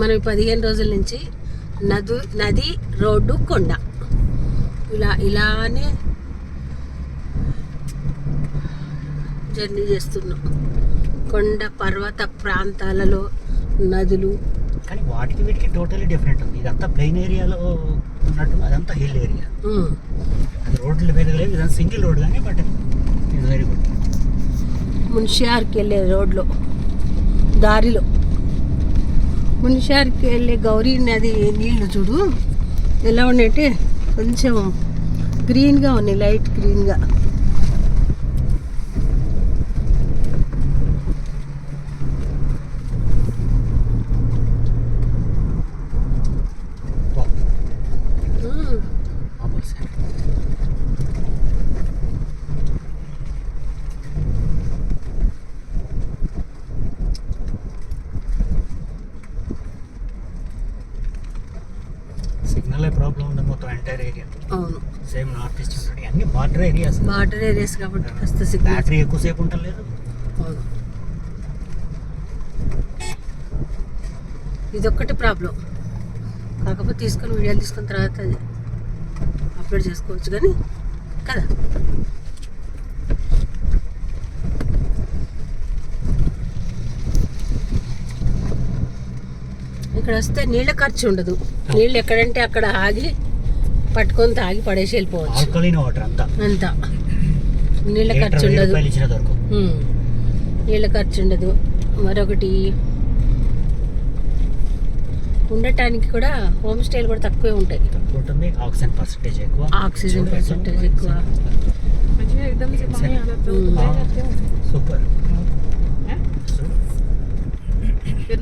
మనం పదిహేను రోజుల నుంచి నదు నది రోడ్డు కొండ. ఇలా ఇలానే జర్నీ చేస్తున్నాం. కొండ పర్వత ప్రాంతాలలో నదులు. కానీ వాటికి వీటికి టోటలీ డిఫరెంట్ ఉంది. ఇదంతా ప్లెయిన్ ఏరియాలో ఉన్నట్టు అదంతా హిల్ ఏరియా. అది రోడ్లు వేరే లేవు. ఇదంతా సింగిల్ రోడ్ కానీ బట్ ఇట్స్ వెరీ గుడ్ మున్షియార్కి వెళ్ళే రోడ్లో దారిలో. మునిషారికి వెళ్ళే గౌరీ నది నీళ్ళు చూడు. ఎలా ఉన్నాయంటే కొంచెం గ్రీన్గా ఉన్నాయి లైట్ గ్రీన్గా సిగ్నల్ ప్రాబ్లం ఉంది మొత్తం ఎంటైర్ ఏరియా అవును. సేమ్ నార్త్ ఈస్ట్ ఉంటాయి అన్ని బార్డర్ ఏరియాస్ బార్డర్ ఏరియాస్ కాబట్టి కాస్త సిగ్నల్ బ్యాటరీ ఎక్కువసేపు ఉండలేదు అవును. ఇదొక్కటి ప్రాబ్లం కాకపోతే తీసుకొని వీడియోలు తీసుకున్న తర్వాత అది అప్లోడ్ చేసుకోవచ్చు కానీ కదా? ఇక్కడ వస్తే నీళ్ళ ఖర్చు ఉండదు. నీళ్ళు ఎక్కడంటే అక్కడ ఆగి పట్టుకొని తాగి పడేసి వెళ్ళిపోవచ్చు. వాటర్ అంతా. అంతా. నీళ్ళ ఖర్చు ఉండదు. నీళ్ళ ఖర్చు ఉండదు. మరొకటి ఉండటానికి కూడా హోమ్ స్టేలు కూడా తక్కువే ఉంటాయి. ఉంటుంది ఆక్సిజన్ పర్సంటేజ్ ఎక్కువ. ఆక్సిజన్ పర్సంటేజ్ ఎక్కువ. సూపర్.